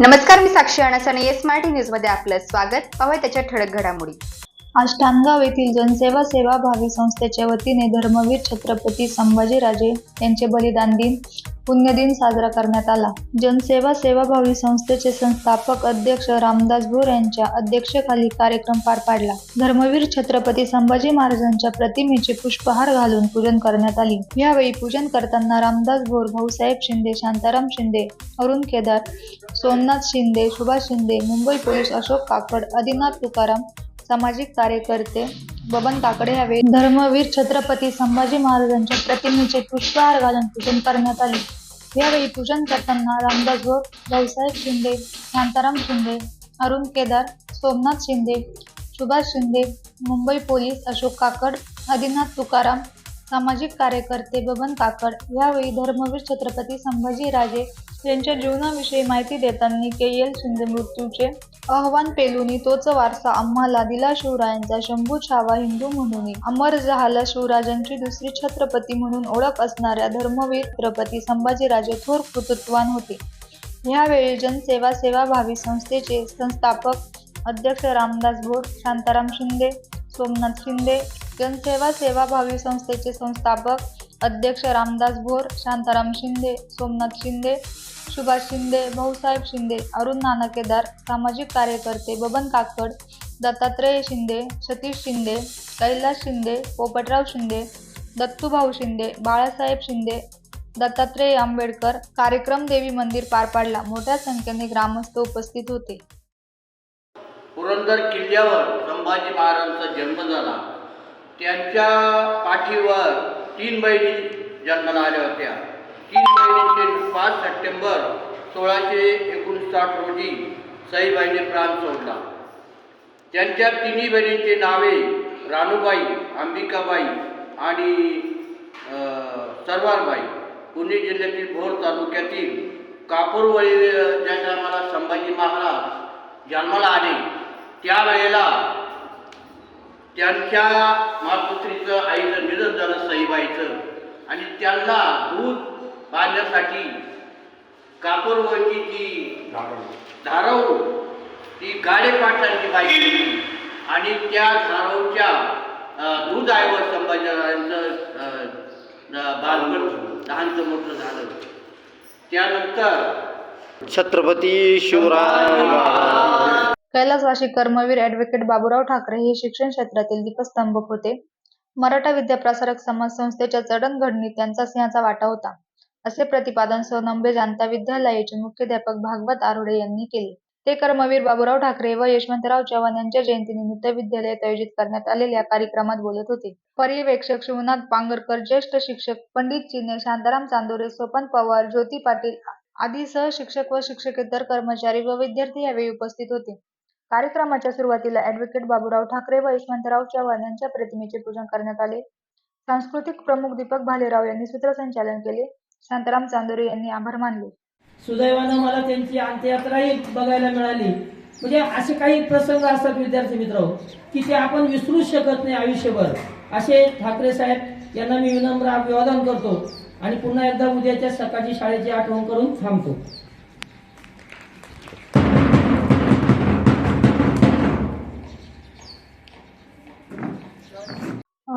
नमस्कार मी साक्षी अणस आणि एस मराठी न्यूजमध्ये आपलं स्वागत. पाहूया त्याच्या ठळक घडामोडी. आज येथील जनसेवा सेवाभावी संस्थेच्या वतीने धर्मवीर छत्रपती संभाजीराजे यांचे बलिदान दिन पुण्यदिन साजरा करण्यात आला. जनसेवा सेवाभावी संस्थेचे संस्थापक अध्यक्ष रामदास भोर यांच्या अध्यक्षतेखाली कार्यक्रम पार पाडला. धर्मवीर छत्रपती संभाजी महाराजांच्या प्रतिमेचे पुष्पहार घालून पूजन करण्यात आले. यावेळी पूजन करताना रामदास भोर भाऊसाहेब शिंदे शांताराम शिंदे अरुण केदार सोमनाथ शिंदे सुभाष शिंदे मुंबई पोलीस अशोक काकड आदिनाथ तुकाराम सामाजिक कार्यकर्ते बबन काकडे यावे. धर्मवीर छत्रपती संभाजी महाराजांच्या प्रतिमेचे पुष्पहार घालून पूजन करण्यात आले. यावेळी पूजन करताना रामदास भोर भाऊसाहेब शिंदे शांताराम शिंदे अरुण केदार सोमनाथ शिंदे सुभाष शिंदे मुंबई पोलीस अशोक काकड आदिनाथ तुकाराम सामाजिक कार्यकर्ते बबन काकड यावेळी धर्मवीर छत्रपती संभाजीराजे यांच्या जीवनाविषयी माहिती देताना के एल शिंदे मृत्यूचे आव्हान पेलुनी तोच वारसा आम्हाला दिला शिवरायांचा शंभू छावा हिंदू म्हणून. अमर झाला शिवराजांची दुसरी छत्रपती म्हणून ओळख असणाऱ्या धर्मवीर छत्रपती संभाजीराजे थोर कृतृत्वान होते. यावेळी जनसेवा सेवाभावी संस्थेचे संस्थापक अध्यक्ष रामदास भोर शांताराम शिंदे सोमनाथ शिंदे जनसेवा सेवाभावी संस्थेचे संस्थापक अध्यक्ष रामदास भोर शांताराम शिंदे सोमनाथ शिंदे सुभाष शिंदे भाऊसाहेब शिंदे अरुण नाना केदार सामाजिक कार्यकर्ते बबन काकड दत्तात्रय शिंदे सतीश शिंदे कैलास शिंदे पोपटराव शिंदे दत्तूभाऊ शिंदे बाळासाहेब शिंदे दत्तात्रय आंबेडकर कार्यक्रम देवी मंदिर पार पाडला. मोठ्या संख्येने ग्रामस्थ उपस्थित होते. पुरंदर किल्ल्यावर संभाजी महाराजांचा जन्म झाला. त्यांच्या पाठीवर तीन बहिणी जन्माला आल्या होत्या. तीन बहिणींचे पाच सप्टेंबर सोळाशे एकोणसाठ रोजी सईबाईने प्राण सोडला. त्यांच्या तिन्ही बहिणींची नावे राणूबाई अंबिकाबाई आणि सरवारबाई. पुणे जिल्ह्यातील भोर तालुक्यातील कापूरवळी ज्या टायमाला संभाजी महाराज जन्माला आले त्यावेळेला त्यांच्या मातपुत्रीचं आईचं निधन झालं सईबाईचं. आणि त्यांना दूध बांधण्यासाठी कापूरवरची जी धारव ती गाडे पाटलांची बाई आणि त्या धारवच्या अं, दूध आईवर संभाजीराजांचं बालगड लहानचं मोठं झालं. त्यानंतर छत्रपती शिवराय कैलासवासी कर्मवीर ऍडव्होकेट बाबूराव ठाकरे हे शिक्षण क्षेत्रातील दीपस्तंभ होते. मराठा विद्याप्रसारक समाज संस्थेच्या जडणघडणीत त्यांचा सिंहाचा वाटा होता. असे प्रतिपादन सोनंबे जानता विद्यालयाचे मुख्याध्यापक भागवत आरोडे यांनी केले. ते कर्मवीर बाबूराव ठाकरे व यशवंतराव चव्हाण यांच्या जयंतीनिमित्त विद्यालयात आयोजित करण्यात आलेल्या कार्यक्रमात बोलत होते. पर्यवेक्षक शिवनाथ पांगरकर ज्येष्ठ शिक्षक पंडित चिने शांताराम चांदोरे सोपन पवार ज्योती पाटील आदी सहशिक्षक व शिक्षकेतर कर्मचारी व विद्यार्थी यावेळी उपस्थित होते. कार्यक्रमाच्या सुरुवातीला ॲडव्होकेट बाबूराव ठाकरे व यशवंतराव चव्हाण यांच्या प्रतिमेचे पूजन करण्यात आले. सांस्कृतिक प्रमुख दीपक भालेराव यांनी सूत्रसंचालन केले. शांताराम चांदोरे यांनी आभार मानले. सुदैवानं मला त्यांची अंत्ययात्राही बघायला मिळाली. म्हणजे असे काही प्रसंग असतात विद्यार्थी मित्र की ते आपण विसरूच शकत नाही आयुष्यभर. असे ठाकरे साहेब यांना मी विनम्र अभिवादन करतो आणि पुन्हा एकदा उद्याच्या सकाळची शाळेची आठवण करून थांबतो.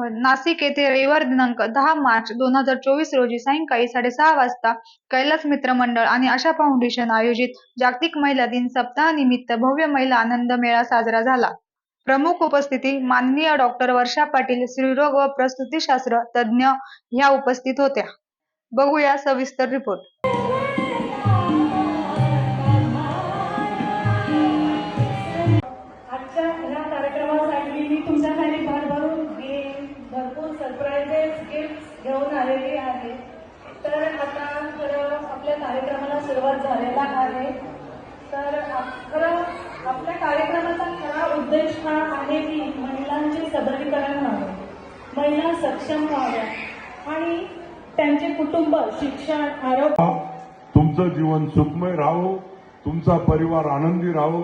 नाशिक येथे रविवार दिनांक दहा मार्च दोन हजार चोवीस रोजी सायंकाळी साडेसहा वाजता कैलास मित्र मंडळ आणि आशा फाउंडेशन आयोजित जागतिक महिला दिन सप्ताहानिमित्त भव्य महिला आनंद मेळा साजरा झाला. प्रमुख उपस्थिती माननीय डॉक्टर वर्षा पाटील स्त्रीरोग व प्रसूतीशास्त्र तज्ज्ञ ह्या उपस्थित होत्या. बघूया सविस्तर रिपोर्ट. आपल्या कार्यक्रमाला सुरुवात झालेला आहे. तर खरं आपल्या कार्यक्रमाचा खरा उद्देश हा आहे की महिलांचे सबलीकरण व्हावे. महिला सक्षम व्हाव्या. आणि त्यांचे कुटुंब शिक्षण आरोग्य तुमचं जीवन सुखमय राहो तुमचा परिवार आनंदी राहो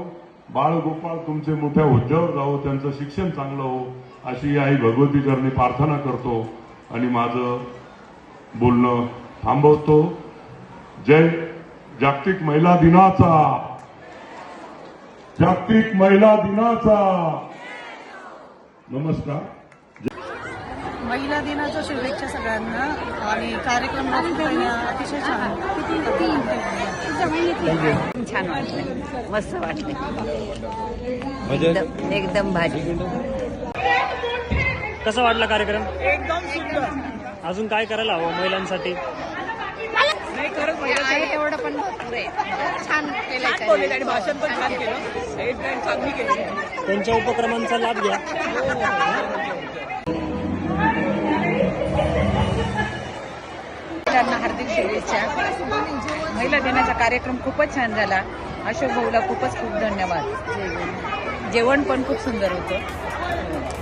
बाळ गोपाळ तुमचे मोठ्या हुद्द्यावर जावो त्यांचं शिक्षण चांगलं हो अशी आई भगवती चरणी प्रार्थना करतो. आणि माझं बोलणं थांबवतो. जय जागतिक महिला दिनाचा. जागतिक महिला दिनाचा. नमस्कार. महिला दिनाच्या शुभेच्छा सगळ्यांना. आणि कार्यक्रम अतिशय छान. छान वाटलं. मस्त वाटलं. एकदम एकदम भारी. कसा वाटला कार्यक्रम? एकदम सुंदर. अजून काय करायला हवं महिलांसाठी? नाही खरंच महिला एवढं पण भरपूर आहे. छान बोलले आणि भाषण पण छान केलं. चांगली केली. त्यांच्या उपक्रमांचा लाभ घ्या. त्यांना हार्दिक शुभेच्छा. महिला दिनाचा कार्यक्रम खूपच छान झाला. अशोक भाऊला खूपच खूप धन्यवाद. जेवण पण खूप सुंदर होतं.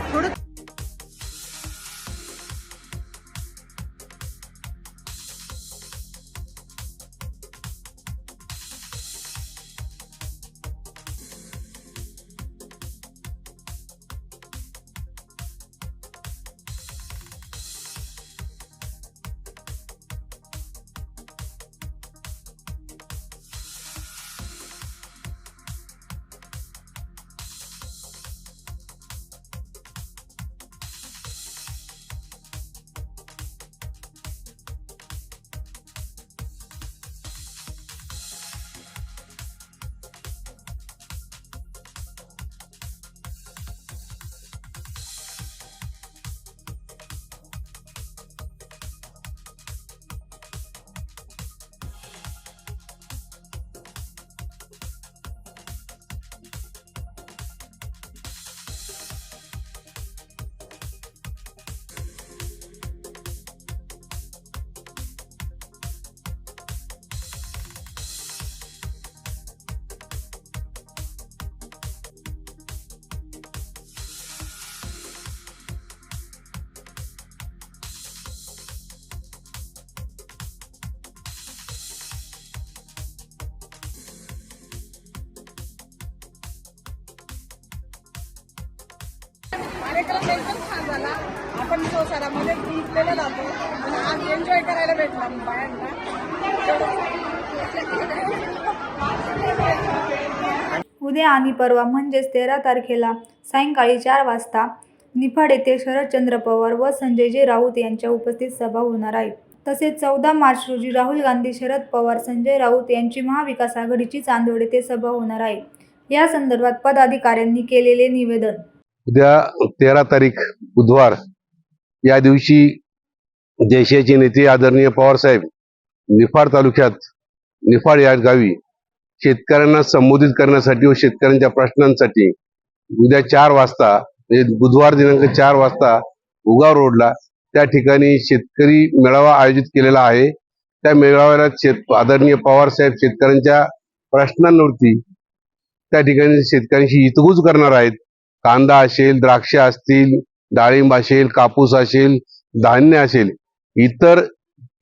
कार्यक्रम एकदम छान झाला. आपण संसारामध्ये गुंतलेला जातो. आणि आज एन्जॉय करायला भेटला बायांना. उद्या आणि परवा म्हणजेच तेरा तारखेला सायंकाळी चार वाजता निफाड येथे शरदचंद्र पवार व संजयजी राऊत यांच्या उपस्थित सभा होणार आहे. तसेच चौदा मार्च रोजी राहुल गांधी शरद पवार संजय राऊत यांची महाविकास आघाडीची चांदोड येथे सभा होणार आहे. या संदर्भात पदाधिकाऱ्यांनी केलेले निवेदन. उद्या तेरा तारीख बुधवार या दिवशी देशाचे नेते आदरणीय पवारसाहेब निफाड तालुक्यात निफाड या गावी शेतकऱ्यांना संबोधित करण्यासाठी व शेतकऱ्यांच्या प्रश्नांसाठी उद्या चार वाजता म्हणजे बुधवार दिनांक चार वाजता उगाव रोडला त्या ठिकाणी शेतकरी मेळावा आयोजित केलेला आहे. त्या मेळाव्याला शेत आदरणीय पवारसाहेब शेतकऱ्यांच्या प्रश्नांवरती त्या ठिकाणी शेतकऱ्यांशी हितगुज करणार आहेत. कांदा असेल द्राक्ष असतील डाळिंब असेल कापूस असेल धान्य असेल इतर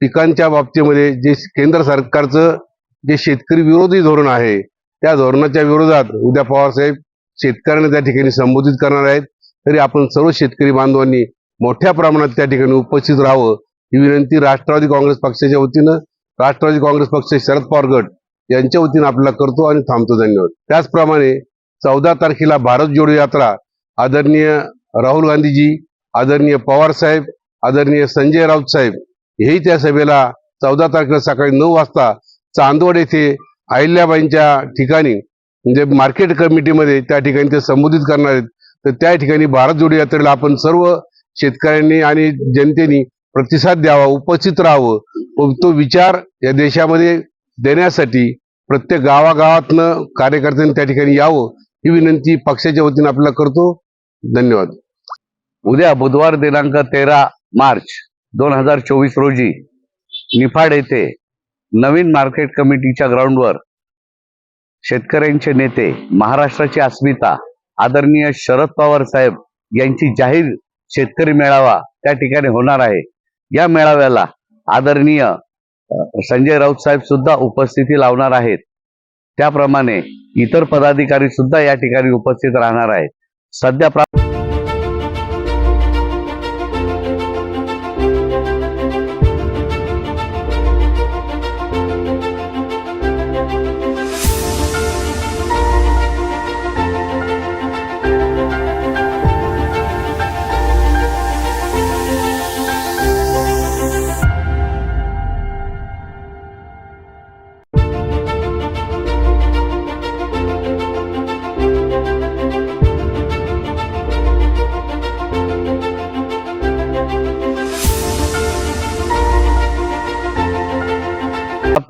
पिकांच्या बाबतीमध्ये जे केंद्र सरकारचं जे शेतकरी विरोधी धोरण आहे त्या धोरणाच्या विरोधात उद्या पवारसाहेब शेतकऱ्यांना त्या ठिकाणी संबोधित करणार आहेत. तरी आपण सर्व शेतकरी बांधवांनी मोठ्या प्रमाणात त्या ठिकाणी उपस्थित राहावं ही विनंती राष्ट्रवादी काँग्रेस पक्षाच्या वतीनं राष्ट्रवादी काँग्रेस पक्ष शरद पवार गट यांच्या वतीनं आपल्याला करतो आणि थांबतो. धन्यवाद. त्याचप्रमाणे चौदा तारखेला भारत जोडो यात्रा. आदरणीय राहुल गांधीजी आदरणीय पवार साहेब आदरणीय संजय राऊत साहेब हेही त्या सभेला चौदा तारखेला सकाळी नऊ वाजता चांदवड येथे अहिल्याबाईंच्या ठिकाणी म्हणजे मार्केट कमिटीमध्ये त्या ठिकाणी ते संबोधित करणार आहेत. तर त्या ठिकाणी भारत जोडो यात्रेला आपण सर्व शेतकऱ्यांनी आणि जनतेनी प्रतिसाद द्यावा उपस्थित राहावं. तो विचार या देशामध्ये देण्यासाठी प्रत्येक गावागावातनं कार्यकर्त्यांनी त्या ठिकाणी यावं. ही विनंती पक्षाच्या वतीने आपल्याला करतो. धन्यवाद. उद्या बुधवार दिनांक तेरा मार्च दोन हजार चोवीस रोजी निफाड येथे नवीन मार्केट कमिटीच्या ग्राउंडवर शेतकऱ्यांचे नेते महाराष्ट्राची अस्मिता आदरणीय शरद पवार साहेब यांची जाहीर शेतकरी मेळावा त्या ठिकाणी होणार आहे. या मेळाव्याला आदरणीय संजय राऊत साहेब सुद्धा उपस्थिती लावणार आहेत. त्याप्रमाणे इतर पदाधिकारी सुद्धा या ठिकाणी उपस्थित राहणार आहेत. सध्या प्रा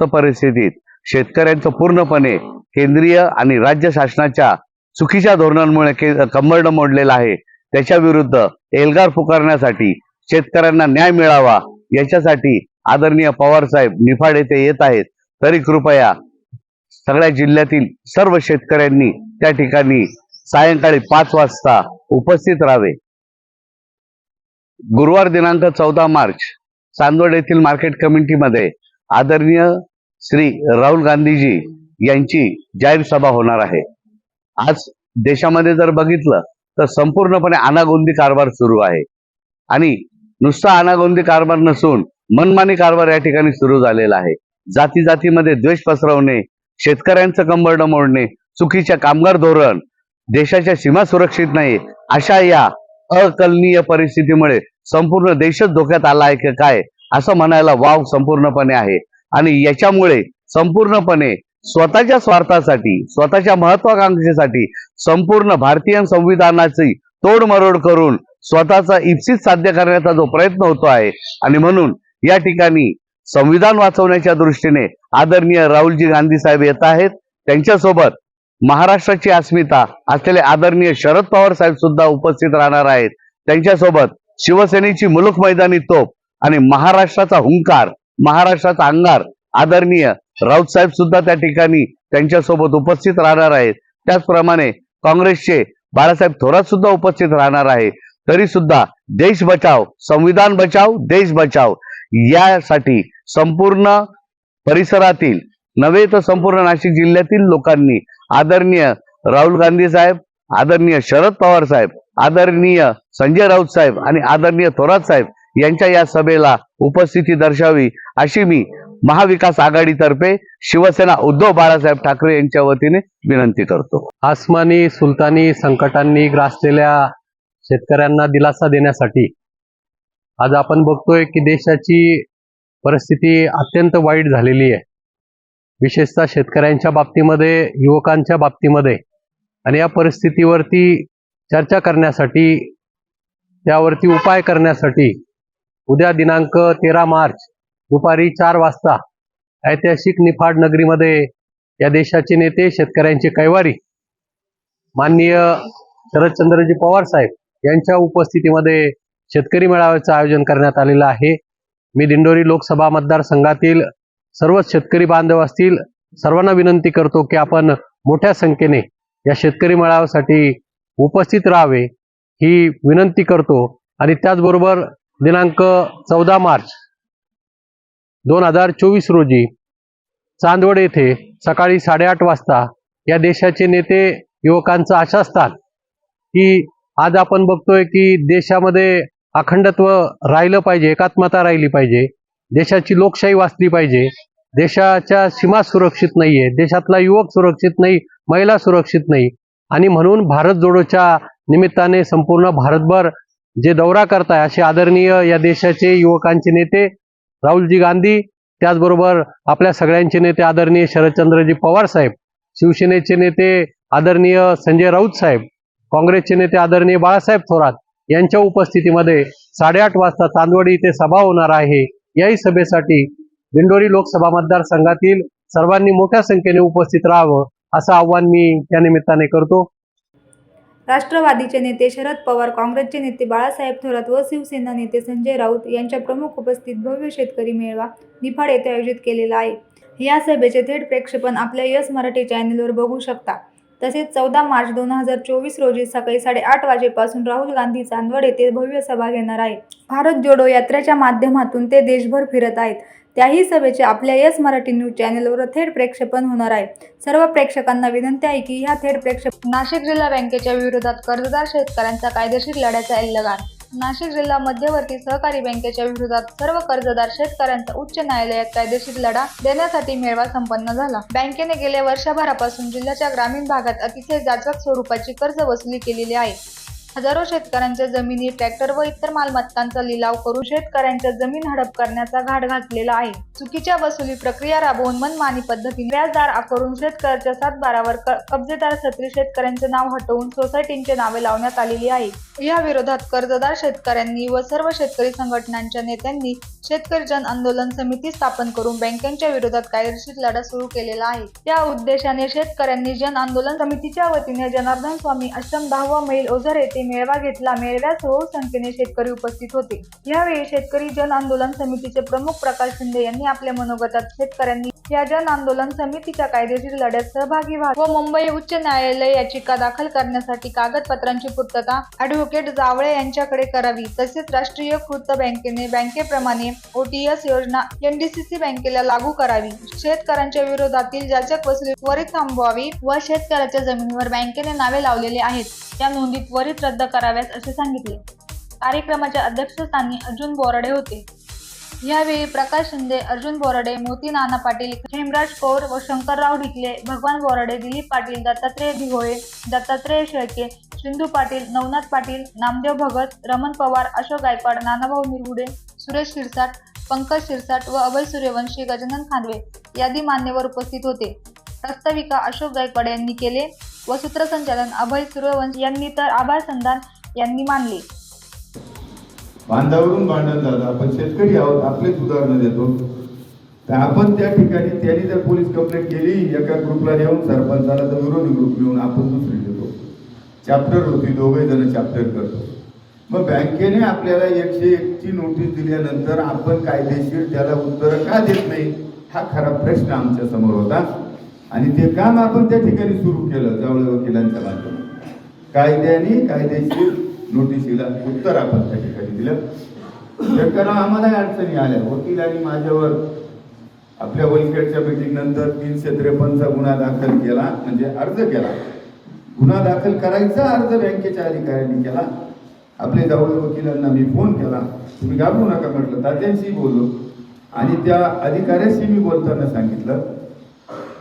परिस्थितीत शेतकऱ्यांचं पूर्णपणे केंद्रीय आणि राज्य शासनाच्या चुकीच्या धोरणांमुळे के कंबरडं मोडलेलं आहे. त्याच्या विरुद्ध एल्गार पुकारण्यासाठी शेतकऱ्यांना न्याय मिळावा याच्यासाठी आदरणीय पवार साहेब निफाड येथे येत आहेत. तरी कृपया सगळ्या जिल्ह्यातील सर्व शेतकऱ्यांनी त्या ठिकाणी सायंकाळी पाच वाजता उपस्थित राहावे. गुरुवार दिनांक चौदा मार्च चांदवड येथील मार्केट कमिटीमध्ये आदरणीय श्री राहुल गांधीजी यांची जाहीर सभा होणार आहे. आज देशामध्ये जर बघितलं तर संपूर्णपणे अनागोंदी कारभार सुरू आहे. आणि नुसता अनागोंदी कारभार नसून मनमानी कारभार या ठिकाणी सुरू झालेला आहे. जाती जातीमध्ये द्वेष पसरवणे शेतकऱ्यांचं कंबरडं मोडणे चुकीच्या कामगार धोरण देशाच्या सीमा सुरक्षित नाही अशा या अकलनीय परिस्थितीमुळे संपूर्ण देशच धोक्यात आला आहे की काय असं म्हणायला वाव संपूर्णपणे आहे. आणि याच्यामुळे संपूर्णपणे स्वतःच्या स्वार्थासाठी स्वतःच्या महत्वाकांक्षेसाठी संपूर्ण भारतीय संविधानाची तोडमरोड करून स्वतःचा इप्सित साध्य करण्याचा जो प्रयत्न होतो आहे. आणि म्हणून या ठिकाणी संविधान वाचवण्याच्या दृष्टीने आदरणीय राहुलजी गांधी साहेब येत आहेत. त्यांच्यासोबत महाराष्ट्राची अस्मिता असलेले आदरणीय शरद पवार साहेब सुद्धा उपस्थित राहणार आहेत. त्यांच्यासोबत शिवसेनेची मुलुख मैदानी तोप आणि महाराष्ट्राचा हुंकार महाराष्ट्राचा अंगार आदरणीय राऊतसाहेब सुद्धा त्या ठिकाणी त्यांच्यासोबत उपस्थित राहणार आहेत. त्याचप्रमाणे काँग्रेसचे बाळासाहेब थोरात सुद्धा उपस्थित राहणार आहे. तरी सुद्धा देश बचाव संविधान बचाव देश बचाव यासाठी संपूर्ण परिसरातील नव्हे तर संपूर्ण नाशिक जिल्ह्यातील लोकांनी आदरणीय राहुल गांधी साहेब आदरणीय शरद पवार साहेब आदरणीय संजय राऊत साहेब आणि आदरणीय थोरात साहेब यांच्या या सभेला उपस्थिती दर्शावी अशी मी महाविकास आघाडीतर्फे शिवसेना उद्धव बाळासाहेब ठाकरे यांच्या वतीने विनंती करतो. आसमानी सुलतानी संकटांनी ग्रासलेल्या शेतकऱ्यांना दिलासा देण्यासाठी आज आपण बघतोय की देशाची परिस्थिती अत्यंत वाईट झालेली आहे. विशेषतः शेतकऱ्यांच्या बाबतीमध्ये युवकांच्या बाबतीमध्ये आणि या परिस्थितीवरती चर्चा करण्यासाठी त्यावरती उपाय करण्यासाठी उद्या दिनांक तेरा मार्च दुपारी चार वाजता ऐतिहासिक निफाड नगरीमध्ये या देशाचे नेते शेतकऱ्यांचे कैवारी माननीय शरदचंद्रजी पवार साहेब यांच्या उपस्थितीमध्ये शेतकरी मेळाव्याचं आयोजन करण्यात आलेलं आहे. मी दिंडोरी लोकसभा मतदारसंघातील सर्वच शेतकरी बांधव असतील सर्वांना विनंती करतो की आपण मोठ्या संख्येने या शेतकरी मेळाव्यासाठी उपस्थित राहावे ही विनंती करतो. आणि त्याचबरोबर दिनांक चौदा मार्च दोन हजार चोवीस रोजी चांदवड येथे सकाळी साडेआठ वाजता या देशाचे नेते युवकांचं आशास्थान. की आज आपण बघतोय की देशामध्ये अखंडत्व राहिलं पाहिजे एकात्मता राहिली पाहिजे देशाची लोकशाही वाचली पाहिजे देशाच्या सीमा सुरक्षित नाहीये देशातला युवक सुरक्षित नाही महिला सुरक्षित नाही. आणि म्हणून भारत जोडोच्या निमित्ताने संपूर्ण भारतभर जे दौरा करताय असे आदरणीय या देशाचे युवकांचे नेते राहुलजी गांधी त्याचबरोबर आपल्या सगळ्यांचे नेते आदरणीय शरदचंद्रजी पवार साहेब शिवसेनेचे नेते आदरणीय संजय राऊत साहेब काँग्रेसचे नेते आदरणीय बाळासाहेब थोरात यांच्या उपस्थितीमध्ये साडेआठ वाजता चांदवडी इथे सभा होणार आहे. याही सभेसाठी दिंडोरी लोकसभा मतदारसंघातील सर्वांनी मोठ्या संख्येने उपस्थित राहावं असं आव्हान मी त्या निमित्ताने करतो. राष्ट्रवादीचे नेते शरद पवार काँग्रेसचे नेते बाळासाहेब थोरात व शिवसेना नेते संजय राऊत यांच्या प्रमुख उपस्थित भव्य शेतकरी मेळावा निफाड येथे आयोजित केलेला आहे. या सभेचे थेट प्रेक्षेपण आपल्या यस मराठी चॅनेलवर बघू शकता. तसेच चौदा मार्च दोन हजार चोवीस रोजी सकाळी साडेआठ वाजेपासून राहुल गांधी चांदवड येथे भव्य सभा घेणार आहे. भारत जोडो यात्रेच्या माध्यमातून ते देशभर फिरत आहेत. त्याही सभेचे आपल्या यस मराठी न्यूज चॅनेलवर थेट प्रेक्षेपण होणार आहे. सर्व प्रेक्षकांना विनंती आहे की ह्या थेट प्रेक्षेप नाशिक जिल्हा बँकेच्या विरोधात कर्जदार शेतकऱ्यांचा कायदेशीर लढ्याचा एल्लगार नाशिक जिल्हा मध्यवर्ती सहकारी बँकेच्या विरोधात सर्व कर्जदार शेतकऱ्यांचा उच्च न्यायालयात कायदेशीर लढा देण्यासाठी मेळावा संपन्न झाला. बँकेने गेल्या वर्षभरापासून जिल्ह्याच्या ग्रामीण भागात अतिशय जाचक स्वरूपाची कर्ज वसुली केलेली आहे. हजारो शेतकऱ्यांच्या जमिनी ट्रॅक्टर व इतर मालमत्तांचा लिलाव करून शेतकऱ्यांच्या जमीन हडप करण्याचा घाट घातलेला आहे. चुकीच्या वसुली प्रक्रिया राबवून मनमानी पद्धतीने व्याजदार आकारून शेतकऱ्याच्या सातबारावर कब्जेदार सत्री शेतकऱ्यांचे नाव हटवून सोसायटींचे नावे लावण्यात आलेली आहे. या विरोधात कर्जदार शेतकऱ्यांनी व सर्व शेतकरी संघटनांच्या नेत्यांनी शेतकरी जन आंदोलन समिती स्थापन करून बँकांच्या विरोधात कायदेशीर लढा सुरू केलेला आहे. त्या उद्देशाने शेतकऱ्यांनी जन आंदोलन समितीच्या वतीने जनार्दन स्वामी आश्रम दहावा मैल ओझर येथे मेळावा घेतला मेळव्यात बहु संख्येने शेतकरी उपस्थित होते. यावेळी शेतकरी जन आंदोलन समितीचे प्रमुख प्रकाश शिंदे यांनी आपल्या मनोगतात शेतकऱ्यांनी या जन आंदोलन समितीच्या कायदेशीर लढ्यात सहभागी व्हा व मुंबई उच्च न्यायालय याचिका दाखल करण्यासाठी कागदपत्रांची पूर्तता ॲडव्होकेट जावळे यांच्याकडे करावी. तसेच राष्ट्रीय कृत बँकेने बँकेप्रमाणे ओटीएस योजना एनडीसीसी बँकेला लागू करावी. शेतकऱ्यांच्या विरोधातील जाचक वसुली त्वरित थांबवावी व शेतकऱ्याच्या जमिनीवर बँकेने नावे लावलेले आहेत. त्या नोंदी त्वरित रद्द कराव्यात असे सांगितले. कार्यक्रमाच्या अध्यक्षस्थानी अर्जुन बोराडे होते. यावेळी प्रकाश शिंदे अर्जुन बोराडे मोती नाना पाटील हेमराज कौर व शंकरराव ढिकले भगवान बोराडे दिलीप पाटील दत्तात्रय दिघोळे दत्तात्रय शेळके सिंधू पाटील नवनाथ पाटील नामदेव भगत रमण पवार अशोक गायकवाड नानाभाऊ निरगुडे सुरेश शिरसाट पंकज शिरसाट व अभय सूर्यवंशी गजानन खांदवे यादी मान्यवर उपस्थित होते. प्रास्ताविका अशोक गायकवाड यांनी केले व सूत्रसंचालन अभय सूर्यवंश यांनी तर आभार संधान यांनी मानले. बांधावरून भांडण झालं आपण शेतकरी आहोत आपलेच उदाहरणं देतो. तर आपण त्या ठिकाणी त्यांनी जर पोलीस कंप्लेंट केली एका ग्रुपला नेऊन सरपंचाला तर विरोधी ग्रुप घेऊन आपण दुसरी देतो. चॅप्टर होती दोघे जण चॅप्टर करतो. मग बँकेने आपल्याला एकशे एकची नोटीस दिल्यानंतर आपण कायदेशीर त्याला उत्तर का देत नाही? हा खरा प्रश्न आमच्यासमोर होता. आणि ते काम आपण त्या ठिकाणी सुरू केलं जावळे वकिलांच्या माध्यमात कायद्याने कायदेशीर नोटीशीला उत्तर आपण त्या ठिकाणी दिलं. शेतकऱ्यांना आम्हालाही अडचणी आल्या. वकिलांनी माझ्यावर आपल्या वलखेडच्या मीटिंग नंतर तीनशे त्रेपन्नचा गुन्हा दाखल केला म्हणजे अर्ज केला. गुन्हा दाखल करायचा अर्ज बँकेच्या अधिकाऱ्यांनी केला. आपले जवळ वकिलांना मी फोन केला. तुम्ही घाबरू नका म्हटलं. तात्यांशी बोललो. आणि त्या अधिकाऱ्याशी मी बोलताना सांगितलं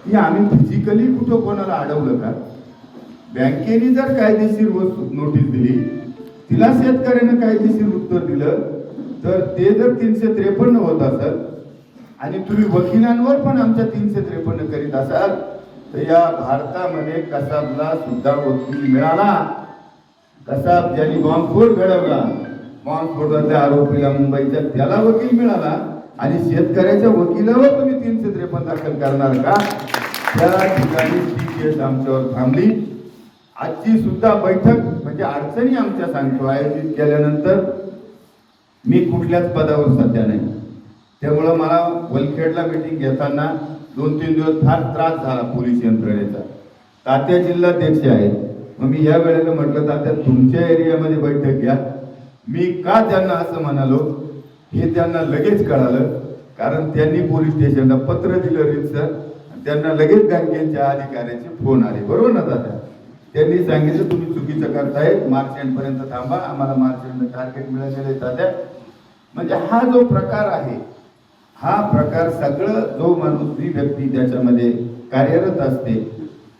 की आम्ही फिजिकली कुठं कोणाला अडवलं का? बँकेने जर कायदेशीर वस्तू नोटीस दिली तिला शेतकऱ्यानं कायदेशीर उत्तर दिलं तर ते जर तीनशे त्रेपन्न होत असेल आणि तुम्ही वकिलांवर पण आमच्या तीनशे त्रेपन्न करीत असाल तर या भारतामध्ये कसाबला सुद्धा वकील मिळाला. कसाब ज्यांनी बॉम्बस्फोट घडवला बॉम्बस्फोटातल्या आरोपीला मुंबईच्या त्याला वकील मिळाला आणि शेतकऱ्याच्या वकिलावर तुम्ही तीनशे त्रेपन्न दाखल करणार का? त्या ठिकाणी ती केस आमच्यावर थांबली. आजची सुद्धा बैठक म्हणजे अडचणी आमच्या सांगतो आयोजित केल्यानंतर मी कुठल्याच पदावर सध्या नाही. त्यामुळं मला वलखेडला मिटिंग घेताना दोन तीन दिवस फार त्रास झाला पोलीस यंत्रणेचा. तात्या जिल्हाध्यक्ष आहे मग मी या वेळेला म्हटलं तात्या तुमच्या एरियामध्ये बैठक घ्या. मी का त्यांना असं म्हणालो? हे त्यांना लगेच कळालं. कारण त्यांनी पोलीस स्टेशनला पत्र दिलं रीतसर त्यांना लगेच बँकेच्या अधिकाऱ्याचे फोन आले. बरोबर ना दादा? त्यांनी सांगितलं तुम्ही चुकीचं करताय मार्च एंड पर्यंत थांबा आम्हाला मार्च एंड टार्गेट मिळालेलं आहे दादा. म्हणजे हा जो प्रकार आहे हा प्रकार सगळं जो माणूस जी व्यक्ती त्याच्यामध्ये कार्यरत असते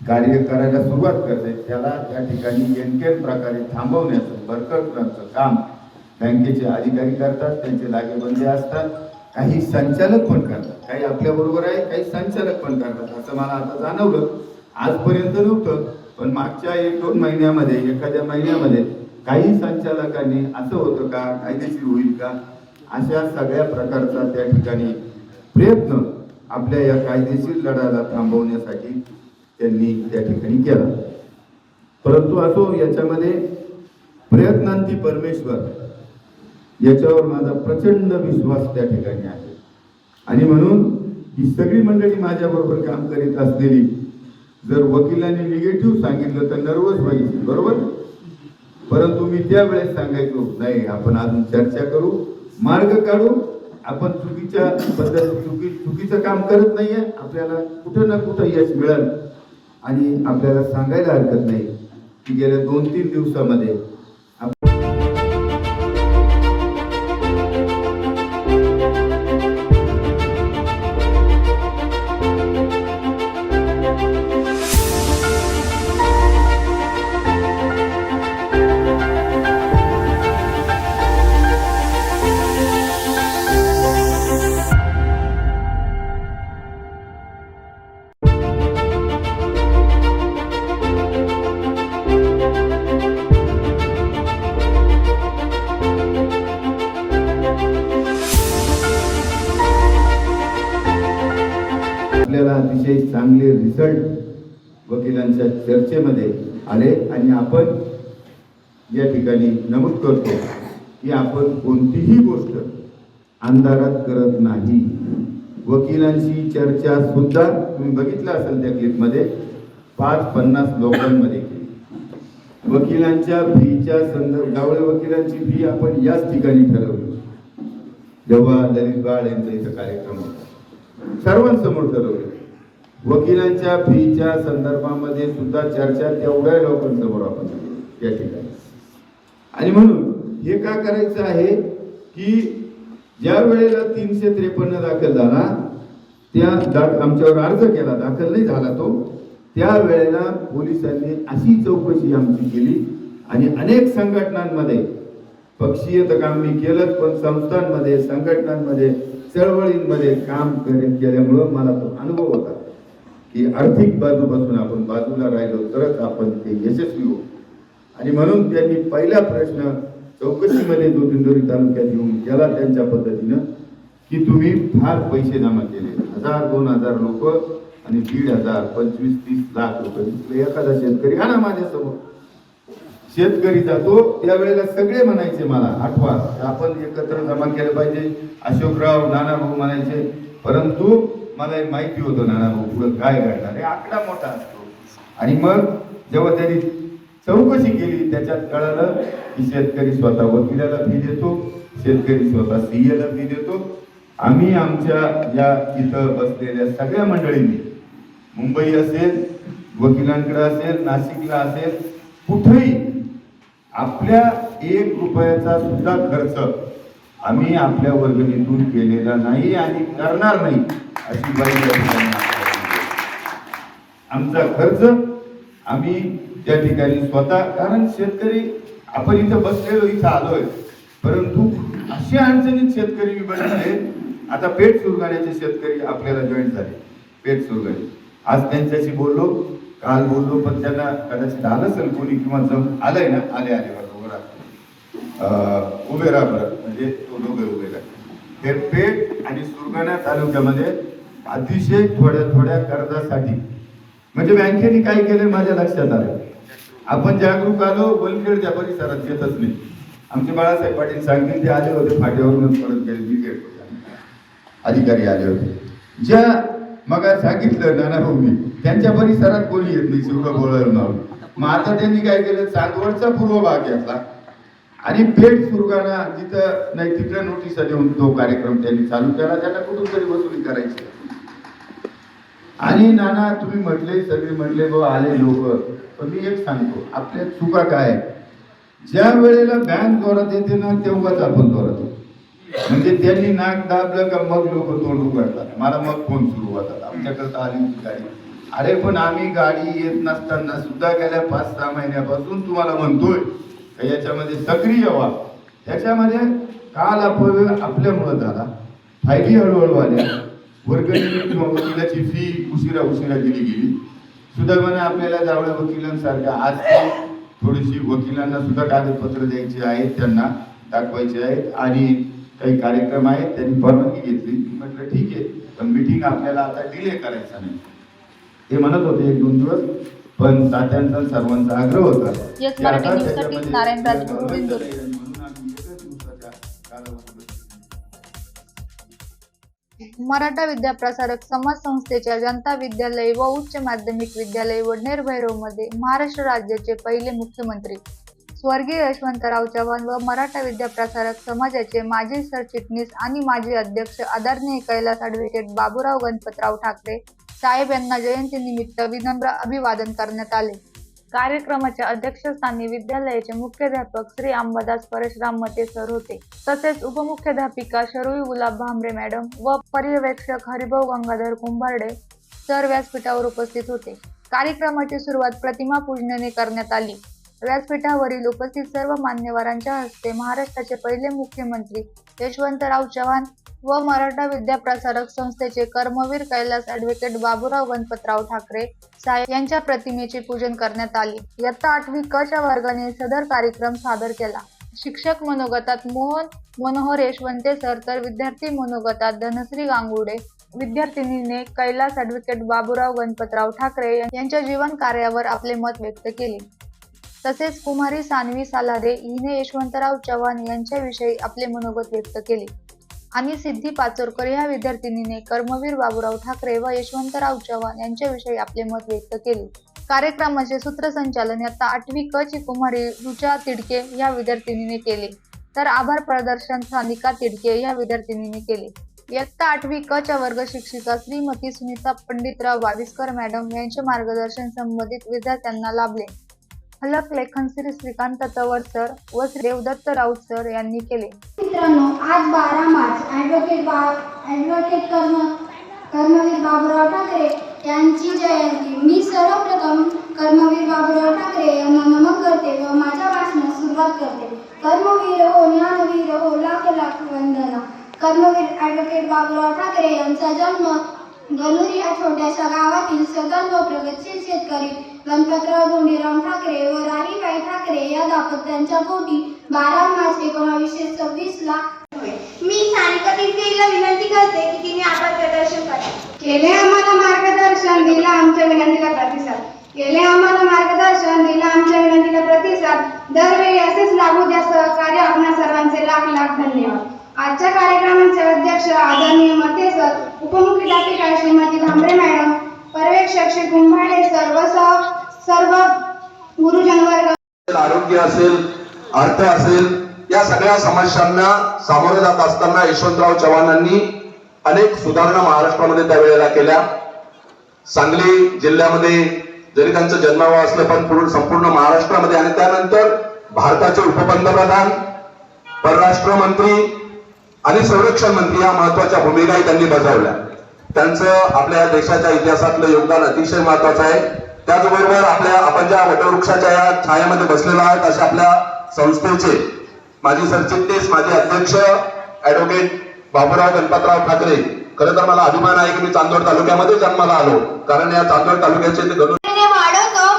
कार्य करायला सुरुवात करते त्याला त्या ठिकाणी एनकेन प्रकारे थांबवण्याचं बरकटण्याचं काम बँकेचे अधिकारी करतात त्यांचे लागेबंदी असतात. काही संचालक पण करतात. काही आपल्या बरोबर आहे काही संचालक पण करतात असं मला आता जाणवलं. आजपर्यंत नव्हतं पण मागच्या एक दोन महिन्यामध्ये एखाद्या महिन्यामध्ये काही संचालकांनी असं होतं का कायदेशीर होईल का? अशा सगळ्या प्रकारचा त्या ठिकाणी प्रयत्न आपल्या या कायदेशीर लढ्याला थांबवण्यासाठी त्यांनी त्या ठिकाणी केला. परंतु असो याच्यामध्ये प्रयत्नांती परमेश्वर याच्यावर माझा प्रचंड विश्वास त्या ठिकाणी आहे. आणि म्हणून ही सगळी मंडळी माझ्याबरोबर काम करीत असलेली जर वकिलांनी निगेटिव्ह सांगितलं तर नर्वस व्हायची बरोबर? परंतु मी त्यावेळेस सांगायचो नाही आपण अजून चर्चा करू मार्ग काढू आपण चुकीच्या पद्धती चुकी चुकीचं काम करत नाहीये आपल्याला कुठं ना कुठं यश मिळेल. आणि आपल्याला सांगायला हरकत नाही की गेल्या दोन तीन दिवसामध्ये अतिशय चांगले रिझल्ट वकिलांच्या चर्चेमध्ये आले आणि आपण या ठिकाणी नमूद करतो की आपण कोणतीही गोष्ट अंधारात करत नाही. वकिलांशी चर्चा सुद्धा तुम्ही बघितलं असेल त्या क्लिपमध्ये पाच पन्नास लोकांमध्ये केली. वकिलांच्या फीच्या संदर्भ डावळे वकिलांची फी आपण याच ठिकाणी ठरवली. जेव्हा ललित बाळ यांचा इथं कार्यक्रम होता सर्वांसमोर ठरवले. वकिलांच्या फीच्या संदर्भामध्ये सुद्धा चर्चा तेवढ्या लोकांसमोर आपण या ठिकाणी. आणि म्हणून हे का करायचं आहे की ज्या वेळेला तीनशे त्रेपन्न दाखल झाला त्या दा- आमच्यावर अर्ज केला दाखल नाही झाला तो त्यावेळेला पोलिसांनी अशी चौकशी आमची केली आणि अनेक संघटनांमध्ये पक्षीय तर काम मी केलंच पण संस्थांमध्ये संघटनांमध्ये चळवळींमध्ये काम करीत केल्यामुळं मला तो अनुभव होता. की आर्थिक बाजूपासून आपण बाजूला राहिलो तरच आपण ते यशस्वी होऊ. आणि म्हणून त्यांनी पहिला प्रश्न चौकशीमध्ये जो दिंडोरी तालुक्यात येऊन केला त्यांच्या पद्धतीनं की तुम्ही फार पैसे जमा केले. हजार दोन हजार लोक आणि दीड हजार पंचवीस तीस लाख रुपये एखादा शेतकरी आणा माझ्यासमोर शेतकरी जातो त्यावेळेला सगळे म्हणायचे मला आठवा आपण एकत्र जमा केलं पाहिजे. अशोकराव नानाभाऊ म्हणायचे परंतु मलाही माहिती होतं नानाभाऊ पुढं काय घडणार हे आकडा मोठा असतो. आणि मग जेव्हा त्यांनी चौकशी केली त्याच्यात कळालं की शेतकरी स्वतः वकिलाला फी देतो शेतकरी स्वतः सीएला फी देतो. आम्ही आमच्या या इथं बसलेल्या सगळ्या मंडळींनी मुंबई असेल वकिलांकडे असेल नाशिकला असेल कुठेही आपल्या एक रुपयाचा सुद्धा खर्च आम्ही आपल्या वर्गणीतून केलेला नाही आणि करणार नाही अशी बाई आमचा खर्च आम्ही त्या ठिकाणी स्वतः कारण शेतकरी आपण इथं बसलेलो इथं आलोय. परंतु असे अडचणीत शेतकरी मी बघितले आता पेट सुरगाण्याचे शेतकरी आपल्याला जॉईन झाले. पेट सुरगाणे. आज त्यांच्याशी बोललो काल बोललो पण त्यांना कदाचित आलं असेल कोणी किंवा जम आलंय ना आले आले बरं उभं उभे म्हणजे तो दोघे उभे राहा. हे पेठ आणि सुरगाणा तालुक्यामध्ये अतिशय थोड्या थोड्या कर्जासाठी म्हणजे बँकेने काय केलं माझ्या लक्षात आलं आपण जागरूक आलो वलखेडच्या परिसरात येतच नाही. आमचे बाळासाहेब पाटील सांगतील ते आले होते फाट्यावरूनच परत गेले मी गेट अधिकारी आले होते. ज्या मग सांगितलं नाना भाऊनी त्यांच्या परिसरात कोणी येत नाही शिवगा बोलायला नाव मग आता त्यांनी काय केलं? चांदवडचा पूर्व भाग घेतला. आणि फेट सुरगाणा जिथं नाही तिथं नोटिसा देऊन तो कार्यक्रम त्यांनी चालू केला त्याला कुठून तरी वसुली करायची. आणि नाना तुम्ही म्हटले सगळे म्हटले बा आले लोक. पण मी एक सांगतो आपल्या चुका काय ज्या वेळेला बँक जोरात येते ना तेव्हाच आपण जोरात येतो म्हणजे त्यांनी नाक दाबलं का मग लोक तोंड उघडतात. मला मग फोन सुरू होतात. आमच्याकडे तर आली होती गाडी. अरे पण आम्ही गाडी येत नसताना सुद्धा गेल्या पाच सहा महिन्यापासून तुम्हाला म्हणतोय याच्यामध्ये सक्रिय व्हा याच्यामध्ये काल अपव्यय आपल्यामुळं झाला. फायदी हळूहळू आल्या वर्गणी किंवा वकिलाची फी उशिरा उशिरा दिली गेली. सुदैवाने आपल्याला जावळ्या वकिलांसारख्या आज थोडीशी वकिलांना सुद्धा कागदपत्र द्यायची आहेत त्यांना दाखवायचे आहेत आणि काही कार्यक्रम आहेत. त्यांनी परवानगी घेतली. म्हटलं ठीक आहे. पण मिटिंग आपल्याला आता डिले करायचा नाही. ते म्हणत होते एक दोन दिवस. पण तात्यांचा सर्वांचा आग्रह होता. येस मराठी न्यूजसाठी नारायण राजगुरू दिवसाच्या कालावधीमध्ये मराठा विद्याप्रसारक समाज संस्थेच्या जनता विद्यालय व उच्च माध्यमिक विद्यालय वडनेर भैरवमध्ये महाराष्ट्र राज्याचे पहिले मुख्यमंत्री. स्वर्गीय यशवंतराव चव्हाण व मराठा विद्याप्रसारक समाजाचे माजी सरचिटणीस आणि माजी अध्यक्ष आदरणीय कैलास ॲडव्होकेट बाबूराव गणपतराव ठाकरे साहेब यांना जयंतीनिमित्त विनम्र अभिवादन करण्यात आले. कार्यक्रमाच्या अध्यक्षस्थानी विद्यालयाचे मुख्याध्यापक श्री अंबादास परशुराम मते सर होते. तसेच उपमुख्याध्यापिका शरुई गुलाब भांबरे मॅडम व पर्यवेक्षक हरिभाऊ गंगाधर कुंभारडे सर व्यासपीठावर उपस्थित होते. कार्यक्रमाची सुरुवात प्रतिमा पूजनाने करण्यात आली. व्यासपीठावरील उपस्थित सर्व मान्यवरांच्या हस्ते महाराष्ट्राचे पहिले मुख्यमंत्री यशवंतराव चव्हाण व मराठा विद्याप्रसारक संस्थेचे कर्मवीर कैलास ॲडव्होकेट बाबूराव गणपतराव ठाकरे साहेब यांच्या प्रतिमेचे पूजन करण्यात आले. इयत्ता आठवी क च्या वर्गाने सदर कार्यक्रम सादर केला. शिक्षक मनोगतात मोहन मनोहर यशवंते सर तर विद्यार्थी मनोगतात धनश्री गांगुडे. विद्यार्थिनीने कैलास ॲडव्होकेट बाबूराव गणपतराव ठाकरे यांच्या जीवन कार्यावर आपले मत व्यक्त केले. तसेच कुमारी सानवी सालारे हिने यशवंतराव चव्हाण यांच्याविषयी आपले मनोगत व्यक्त केले. आणि सिद्धी पाचोरकर या विद्यार्थिनीने कर्मवीर बाबूराव ठाकरे व यशवंतराव चव्हाण यांच्याविषयी आपले मत व्यक्त केले. कार्यक्रमाचे सूत्रसंचालन आता आठवी क ची कुमारी रुचा तिडके या विद्यार्थिनीने केले. तर आभार प्रदर्शन सानिका तिडके या विद्यार्थिनीने केले. इयत्ता आठवी क च्या वर्ग शिक्षिका श्रीमती सुनीता पंडितराव वाविस्कर मॅडम यांचे मार्गदर्शन संबंधित विद्यार्थ्यांना लाभले. फलक लेखन श्री श्रीकांत तवर सर व श्री देवदत्त राऊत सर यांनी केले. मित्रांनो आज बारा मार्च ॲडव्होकेट बा ॲडव्होकेट कर्म कर्मवीर बाबूराव ठाकरे यांची जयंती. मी सर्वप्रथम कर्मवीर बाबूराव ठाकरे यांना नमन करते व माझ्या भाषणास सुरुवात करते. कर्मवीर हो ज्ञानवीर हो लाख लाख वंदना. कर्मवीर ॲडव्होकेट बाबूराव ठाकरे यांचा जन्म गलुरी या छोट्याशा गावातील सदन व प्रगतशील शेतकरी गणपतराव धोंडीराम ठाकरे व राहीबाई ठाकरे या दाम्पत्यांच्या पोटी बारा मार्च एकोणावीसशे सव्वीस ला मी सानिका तिला विनंती करते की तिने आभार प्रदर्शन करावे केले आम्हाला मार्गदर्शन दिला आमच्या विनंतीला प्रतिसाद. केले आम्हाला मार्गदर्शन दिला आमच्या विनंतीला प्रतिसाद. दरवेळी असेच लागू द्या सहकार्य. आपणा सर्वांचे लाख लाख धन्यवाद. आजच्या कार्यक्रमाचे अध्यक्ष आदरणीय मते सर उपमुख्याध्यापिका श्रीमती भांबरे मॅडम पर्यवेक्षक श्री कुंभाडे सर्व सर्व गुरुजन वर्ग आरोग्य असेल अर्थ असेल या सगळ्या समस्यांना सामोरे जात असताना यशवंतराव चव्हाणांनी अनेक सुधारणा महाराष्ट्रामध्ये त्यावेळेला केल्या. सांगली जिल्ह्यामध्ये जरी त्यांचं जन्मावं असलं पण पूर्ण संपूर्ण महाराष्ट्रामध्ये आणि त्यानंतर भारताचे उपपंतप्रधान परराष्ट्र मंत्री आणि संरक्षण मंत्री या महत्त्वाच्या भूमिकाही त्यांनी बजावल्या. त्यांचं आपल्या देशाच्या इतिहासातलं योगदान अतिशय महत्वाचं आहे. त्याचबरोबर आपल्या आपण ज्या वटवृक्षाच्या या छायामध्ये बसलेला आहे अशा आपल्या संस्थेचे माजी सरचिटणीस माजी अध्यक्ष ऍडव्होकेट बाबूराव गणपतराव ठाकरे. खरं तर मला अभिमान आहे की मी चांदोड तालुक्यामध्ये जन्माला आलो. कारण या चांदोड तालुक्याचे ते वाढवतो.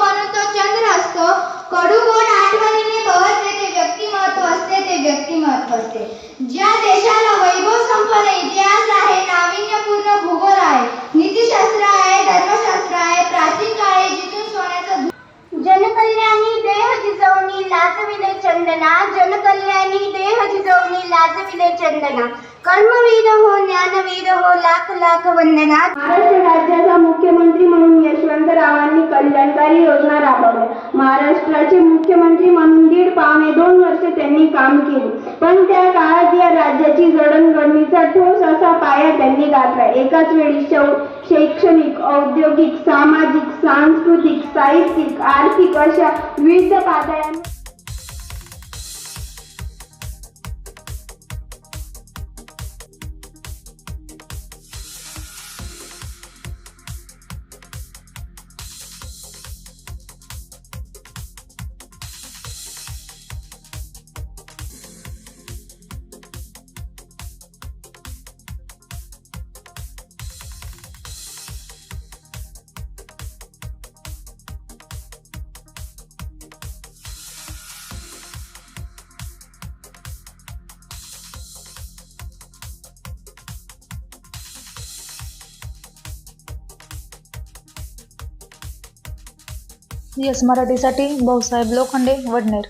यस मराठीसाठी भाऊसाहेब लोखंडे वडनेर.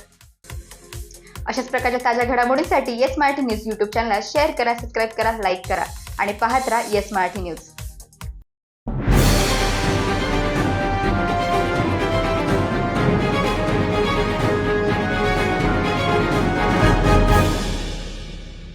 अशाच प्रकारच्या ताज्या घडामोडीसाठी yes Marathi news YouTube channel share करा सबस्क्राईब करा लाईक करा आणि पाहत राहा येस मराठी न्यूज